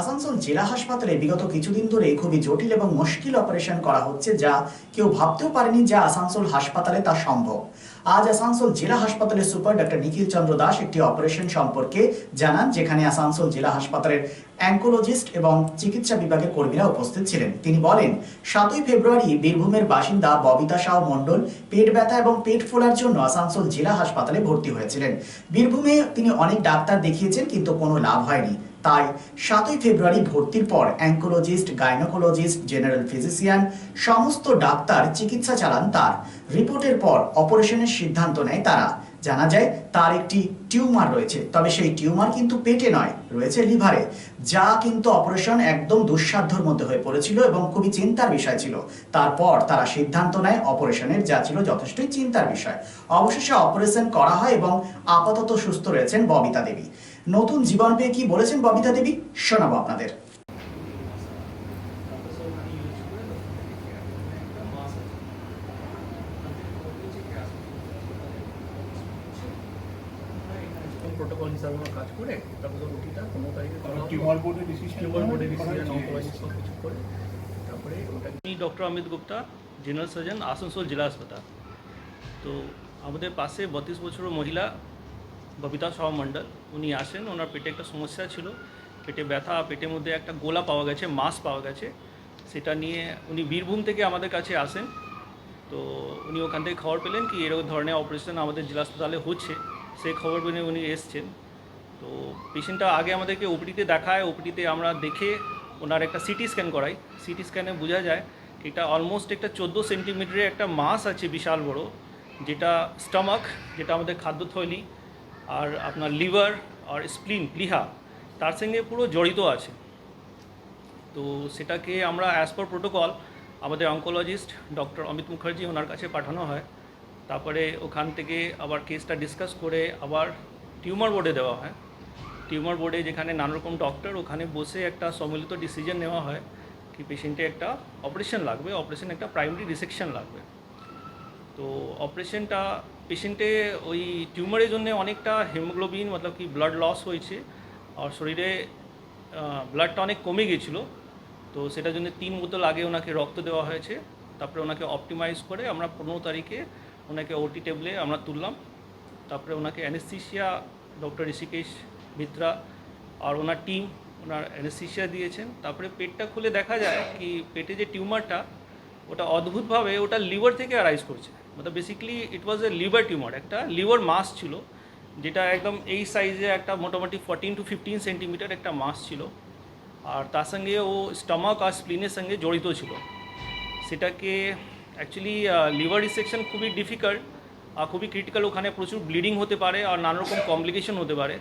আসানসোল জেলা হাসপাতালে বিগত কিছুদিন ধরে খুবই জটিল এবং মুশকিল অপারেশন করা হচ্ছে যা কেউ ভাবতেও পারেনি যে আসানসোল হাসপাতালে তা সম্ভব। আজ আসানসোল জেলা হাসপাতালের সুপার ডক্টর নিখিল চন্দ্র দাস একটি অপারেশন সম্পর্কে জানান, যেখানে আসানসোল জেলা হাসপাতালের অ্যাঙ্কোলজিস্ট এবং চিকিৎসা বিভাগের কর্মীরা উপস্থিত ছিলেন। তিনি বলেন, সাতই ফেব্রুয়ারি বীরভূমের বাসিন্দা ববিতা শাহ মণ্ডল পেট ব্যথা এবং পেট ফোলার জন্য আসানসোল জেলা হাসপাতালে ভর্তি হয়েছিলেন। বীরভূমে তিনি অনেক ডাক্তার দেখিয়েছেন, কিন্তু কোনো লাভ হয়নি। তাই সাতই ফেব্রুয়ারি ভর্তির পর অ্যাঙ্কোলজিস্ট, গাইনোকোলজিস্ট, জেনারেল ফিজিশিয়ান, সমস্ত ডাক্তার চিকিৎসা চালান তার। রিপোর্টের পর অপারেশনের সিদ্ধান্ত নেয় তারা। জানা যায়, তার একটি টিউমার রয়েছে, তবে সেই টিউমার কিন্তু পেটে নয়, রয়েছে লিভারে, যা কিন্তু অপারেশন একদম দুঃসাধ্যর মধ্যে হয়ে পড়েছিল এবং খুবই চিন্তার বিষয় ছিল। তারপর তারা সিদ্ধান্ত নেয়, অপারেশনের যা ছিল যথেষ্টই চিন্তার বিষয়। অবশেষে অপারেশন করা হয় এবং আপাতত সুস্থ রয়েছেন ববিতা দেবী। নতুন জীবন পেয়ে কি বলেছেন ববিতা দেবী? শোনাবো আপনাদের। প্রোটোকল হিসাবে আমরা কাজ করে তারপরে রুটিটা পনেরো তারিখে টিউমার বোর্ডের ডিসিশন টিউমার বোর্ডে ডিসিশন সব কিছু করে তারপরে ওটা আমি doctor Amit Gupta general surgeon Asansol জেলা হাসপাতাল। তো আমাদের পাশে বত্রিশ বছরের মহিলা ববিতা শাহ মণ্ডল। উনি আসেন, ওনার পেটে একটা সমস্যা ছিল। পেটে ব্যথা, পেটের মধ্যে একটা গোলা পাওয়া গেছে, মাস পাওয়া গেছে। সেটা নিয়ে উনি বীরভূম থেকে আমাদের কাছে আসেন। তো উনি ওখান থেকে খবর পেলেন কি, এরকম ধরনের অপারেশন আমাদের জেলা হাসপাতালে হচ্ছে। সেই খবর পেলে উনি এসছেন। তো পেশেন্টটা আগে আমাদেরকে ওপিডিতে দেখায়। ওপিডিতে আমরা দেখে ওনার একটা সিটি স্ক্যান করাই। সিটি স্ক্যানে বোঝা যায়, এটা অলমোস্ট একটা চোদ্দ সেন্টিমিটারের একটা মাস আছে বিশাল বড়, যেটা স্টমাক যেটা আমাদের খাদ্যথলি আর আপনার লিভার আর স্প্লিন, প্লিহা, তার সঙ্গে পুরো জড়িত আছে। তো সেটাকে আমরা অ্যাজ পার প্রোটোকল আমাদের অঙ্কোলজিস্ট ডক্টর অমিত মুখার্জি ওনার কাছে পাঠানো হয়। তারপরে ওখান থেকে আবার কেসটা ডিসকাস করে আবার টিউমার বোর্ডে দেওয়া হয়। টিউমার বোর্ডে যেখানে নানা রকম ডক্টর ওখানে বসে একটা সম্মিলিত ডিসিশন নেওয়া হয় কি পেশেন্টে একটা অপারেশন লাগবে অপারেশন একটা প্রাইমারি রিসেকশন লাগবে। তো অপারেশনটা পেশেন্টে ওই টিউমারের জন্য অনেকটা হিমোগ্লোবিন, মতলব কি ব্লাড লস হয়েছে আর শরীরে ব্লাডটা অনেক কমে গেছিল। তো সেটার জন্য তিন বোতল আগে ওনাকে রক্ত দেওয়া হয়েছে। তারপরে ওনাকে অপটিমাইজ করে আমরা পনেরো তারিখে ওনাকে ওটি টেবলে আমরা তুললাম। তারপরে ওনাকে অ্যানেস্থিসিয়া ডক্টর ঋষিকেশ মিত্রা আর ওনার টিম ওনার অ্যানেস্থিসিয়া দিয়েছেন। তারপরে পেটটা খুলে দেখা যায় কি পেটে যে টিউমারটা, ওটা অদ্ভুতভাবে ওটা লিভার থেকে অ্যারাইজ করছে। মানে basically it was a liver tumour একটা লিভার মাস ছিল, যেটা একদম এই সাইজে একটা মোটামুটি ফোরটিন টু ফিফটিন সেন্টিমিটার একটা মাস ছিল। আর তার সঙ্গে ও স্টমাক আর স্প্লিনের সঙ্গে জড়িত ছিল। সেটাকে অ্যাকচুয়ালি লিভার রিসেকশন খুবই ডিফিকাল্ট আর খুবই ক্রিটিক্যাল ওখানে প্রচুর ব্লিডিং হতে পারে আর নানা রকম কমপ্লিকেশন হতে পারে।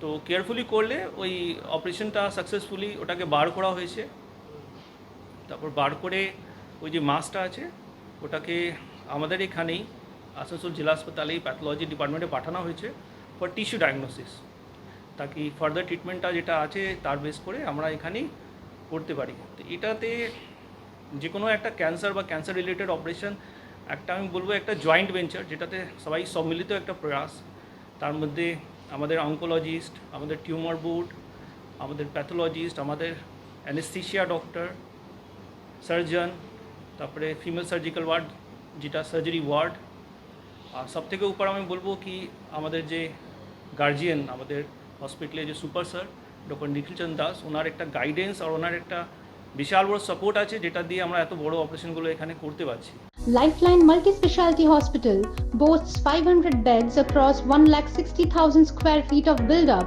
তো কেয়ারফুলি করলে ওই অপারেশনটা সাকসেসফুলি ওটাকে বার করা হয়েছে। তারপর বার করে ওই যে মাসটা আছে, ওটাকে আমাদের এখানেই আসানসোল জেলা হাসপাতালেই প্যাথোলজি ডিপার্টমেন্টে পাঠানো হয়েছে ফর টিস্যু ডায়াগনোসিস তাকে ফার্দার ট্রিটমেন্টটা যেটা আছে তার বেস করে আমরা এখানেই করতে পারি। তো এটাতে যে কোনো একটা ক্যান্সার বা ক্যান্সার রিলেটেড অপারেশন একটা আমি বলব একটা জয়েন্ট ভেঞ্চার যেটাতে সবাই সম্মিলিত একটা প্রয়াস। তার মধ্যে আমাদের অঙ্কোলজিস্ট আমাদের টিউমার বোর্ড আমাদের প্যাথোলজিস্ট আমাদের অ্যানেস্থিসিয়া ডক্টর সার্জন তারপরে ফিমেল সার্জিক্যাল ওয়ার্ড যেটা সার্জারি ওয়ার্ড আর সব থেকে উপর আমি বলব কি আমাদের যে গার্জিয়ান আমাদের হসপিটালে যে super sir doctor Nikhil Chand Das ওনার একটা গাইডেন্স আর ওনার একটা বিশাল বড় সাপোর্ট আছে যেটা দিয়ে আমরা এত বড় অপারেশনগুলো এখানে করতে পারছি। Lifeline Multi Speciality Hospital boasts 500 beds across 1,60,000 square feet of build up,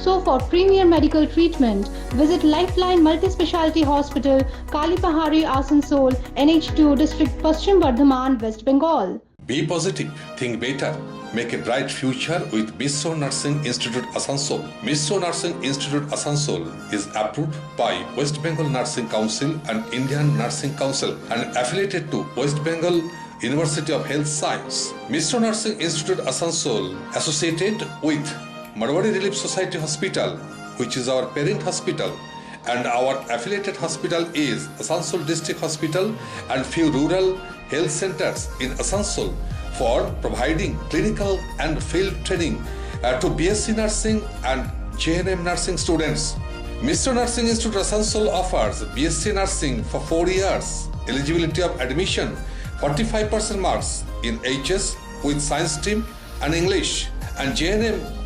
So, for premier medical treatment, visit Lifeline Multi Speciality Hospital, Kalipahari, Asansol, NH2 District, Paschim Bardhaman, West Bengal. Be positive, think better, make a bright future with Misro Nursing Institute Asansol. Misro Nursing Institute Asansol is approved by West Bengal Nursing Council and Indian Nursing Council and affiliated to West Bengal University of Health Science. Misro Nursing Institute Asansol associated with Marwari Relief Society Hospital, which is our parent hospital, and our affiliated hospital is Asansol District Hospital and few rural health centers in Asansol for providing clinical and field training uh, to BSc nursing and JNM nursing students. Mr. Nursing Institute Asansol offers BSc nursing for 4 years. Eligibility of admission 45% marks in HS with science stream and English and JNM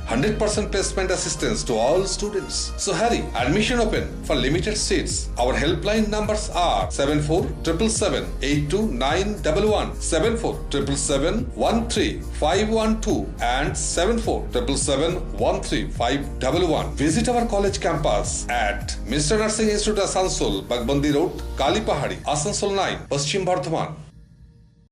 100% placement assistance to all students. So hurry, admission open for limited seats. Our helpline numbers are 7477782911, 7477713512 and 7477135111. Visit our college campus at Mr. Nursing Institute Asansol, Bagbandi Road, Kalipahari, Asansol 9, Paschim Bardhaman.